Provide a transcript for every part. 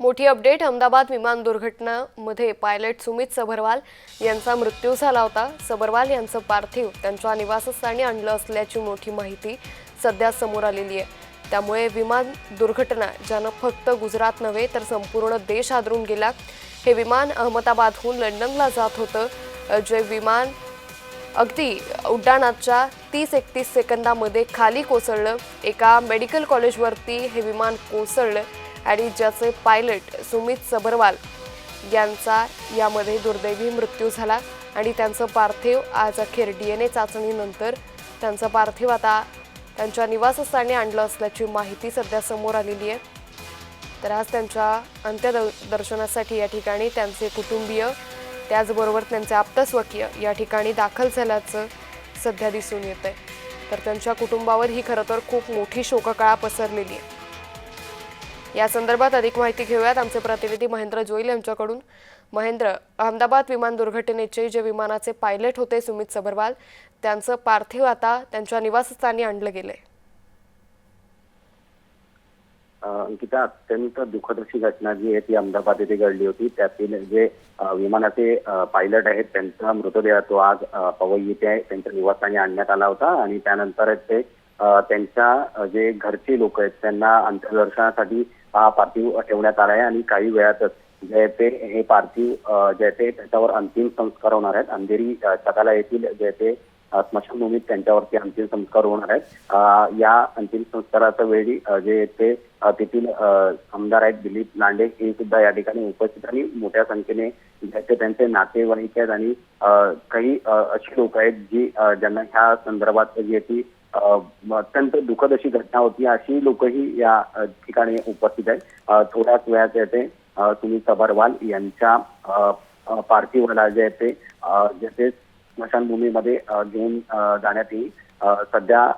मोठी अपडेट अहमदाबाद विमान दुर्घटनामध्ये पायलट सुमित सबरवाल यांचा मृत्यू झाला होता. सबरवाल यांचं पार्थिव त्यांच्या निवासस्थानी आणलं असल्याची मोठी माहिती सध्या समोर आलेली आहे. त्यामुळे विमान दुर्घटना ज्यानं फक्त गुजरात नव्हे तर संपूर्ण देश आदरून गेला. हे विमान अहमदाबादहून लंडनला जात होतं. जे विमान अगदी उड्डाणाच्या तीस एकतीस सेकंदामध्ये खाली कोसळलं. एका मेडिकल कॉलेजवरती हे विमान कोसळलं. आणि ज्याचे पायलट सुमित सबरवाल यांचा यामध्ये दुर्दैवी मृत्यू झाला आणि त्यांचं पार्थिव आज अखेर डी एन ए चाचणीनंतर त्यांचं पार्थिव आता त्यांच्या निवासस्थानी आणलं असल्याची माहिती सध्या समोर आलेली आहे. तर आज त्यांच्या अंत्यदर्शनासाठी या ठिकाणी त्यांचे कुटुंबीय त्याचबरोबर त्यांचे आप्तस्वकीय या ठिकाणी दाखल झाल्याचं सध्या दिसून येत आहे तर त्यांच्या कुटुंबावर ही खरं तर खूप मोठी शोककळा पसरलेली आहे. या संदर्भात अधिक माहिती घेऊयात. आमचे प्रतिनिधी महेंद्र जोईल यांच्याकडून. महेंद्र अहमदाबाद विमान दुर्घटनेचे जे विमानाचे पायलट होते सुमित सबरवाल त्यांचं पार्थिव आता त्यांच्या निवासस्थानी आणलं गेलंय. अंकिता अत्यंत दुःखद अशी घटना जी आहे ती अहमदाबाद येथे घडली होती. त्यातील जे विमानाचे पायलट आहेत त्यांचा मृतदेह तो आज पवई येथे आहे. त्यांच्या निवासस्थानी आणण्यात आला होता आणि त्यानंतर ते त्यांच्या जे घरचे लोक आहेत त्यांना अंत्यदर्शनासाठी हा पार्थिव ठेवण्यात आला आहे आणि काही वेळातच जे ते हे पार्थिव जयते त्याच्यावर अंतिम संस्कार होणार आहेत. अंधेरी सकाला येथील जे ते स्मशानभूमीत त्यांच्यावरती अंतिम संस्कार होणार आहेत. या अंतिम संस्काराच्या वेळी जे ते तेथील आमदार आहेत दिलीप लांडे हे सुद्धा या ठिकाणी उपस्थित आणि मोठ्या संख्येने ज्याचे त्यांचे नातेवाईक आहेत आणि काही अशी लोक आहेत जी ज्यांना ह्या संदर्भात जी ती अत्यंत दुःखद अशी घटना होती. अशी लोकही या ठिकाणी उपस्थित आहेत. थोड्याच वेळात जे आहे ते सुनील सबरवाल यांच्या पार्थिवाला जे ते जे ते स्मशानभूमीमध्ये घेऊन जाण्यात येईल. सध्या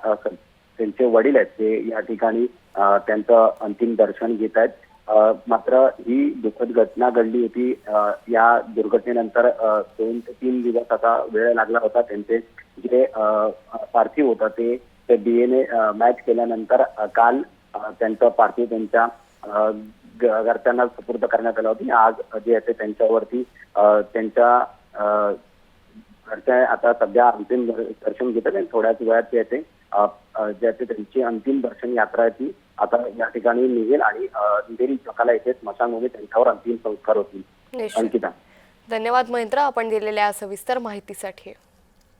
त्यांचे वडील आहेत ते या ठिकाणी त्यांचं अंतिम दर्शन घेत आहेत. मात्र ही दुःखद घटना घडली होती या दुर्घटनेनंतर दोन ते तीन दिवस आता वेळ लागला होता. त्यांचे जे पार्थिव होतं ते ते डीएनए मॅच केल्यानंतर काल त्यांचं पार्थिव त्यांच्या घरच्यांना सुपूर्द करण्यात आलं होती. आज जे आहे ते त्यांच्यावरती त्यांच्या घरच्या आता सध्या अंतिम दर्शन घेतात आणि थोड्याच वेळात अ, अ, जे आहे त्यांची अंतिम दर्शन यात्रा आहे ती आता या ठिकाणी निघेल आणि अंधेरी चकाला येथे स्मशानभूमी त्यांच्यावर अंतिम संस्कार होतील. अंकिता. धन्यवाद महेंद्र आपण दिलेल्या सविस्तर माहितीसाठी.